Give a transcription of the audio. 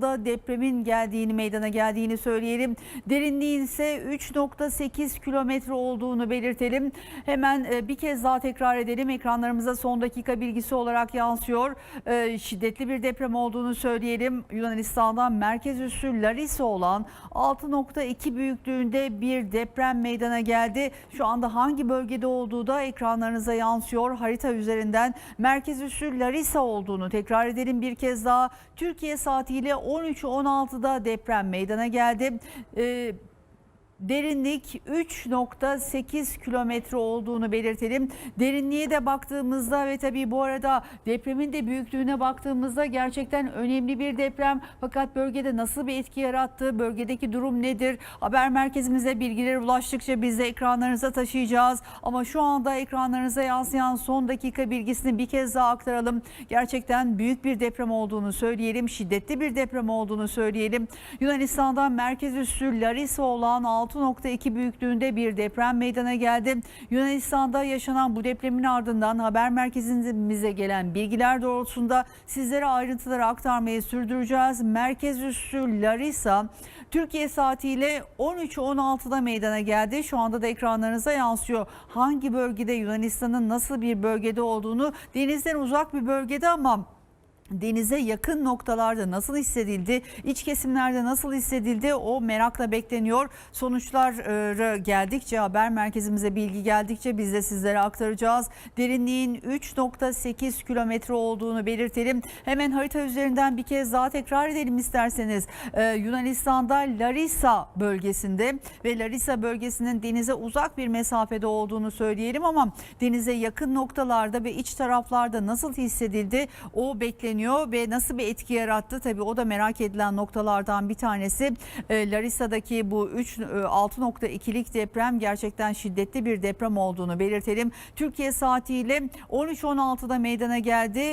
da depremin geldiğini meydana geldiğini söyleyelim. Derinliğin ise 3.8 kilometre olduğunu belirtelim. Hemen e, bir kez daha tekrar edelim. Ekranlarımıza son dakika bilgisi olarak yansıyor. E, Şiddetli bir deprem olduğunu söyleyelim. Yunanistan'dan merkez üssü Larissa olan 6.2 büyüklüğünde bir deprem meydana geldi. Şu anda hangi bölgede olduğu da ekranlarınıza yansıyor. Harita üzerinden merkez üssü Larissa olduğunu tekrar edelim bir kez daha. Türkiye saatiyle 13.16'da deprem meydana geldi. Ee, Derinlik 3.8 kilometre olduğunu belirtelim. Derinliğe de baktığımızda ve tabii bu arada depremin de büyüklüğüne baktığımızda gerçekten önemli bir deprem. Fakat bölgede nasıl bir etki yarattı, bölgedeki durum nedir? Haber merkezimize bilgiler ulaştıkça biz de ekranlarınıza taşıyacağız. Ama şu anda ekranlarınıza yansıyan son dakika bilgisini bir kez daha aktaralım. Gerçekten büyük bir deprem olduğunu söyleyelim. Şiddetli bir deprem olduğunu söyleyelim. Yunanistan'dan merkez üssü Larissa olan 6.2 büyüklüğünde bir deprem meydana geldi. Yunanistan'da yaşanan bu depremin ardından haber merkezimize gelen bilgiler doğrultusunda sizlere ayrıntıları aktarmayı sürdüreceğiz. Merkez üssü Larissa Türkiye saatiyle 13.16'da meydana geldi. Şu anda da ekranlarınıza yansıyor. Hangi bölgede Yunanistan'ın nasıl bir bölgede olduğunu denizden uzak bir bölgede ama denize yakın noktalarda nasıl hissedildi, iç kesimlerde nasıl hissedildi o merakla bekleniyor. Sonuçlar geldikçe haber merkezimize bilgi geldikçe biz de sizlere aktaracağız. Derinliğin 3.8 kilometre olduğunu belirtelim. Hemen harita üzerinden bir kez daha tekrar edelim isterseniz. Ee, Yunanistan'da Larissa bölgesinde ve Larissa bölgesinin denize uzak bir mesafede olduğunu söyleyelim ama denize yakın noktalarda ve iç taraflarda nasıl hissedildi o bekleniyor ve nasıl bir etki yarattı tabii o da merak edilen noktalardan bir tanesi. Ee, Larissa'daki bu 3 6.2'lik deprem gerçekten şiddetli bir deprem olduğunu belirtelim. Türkiye saatiyle 13.16'da meydana geldi.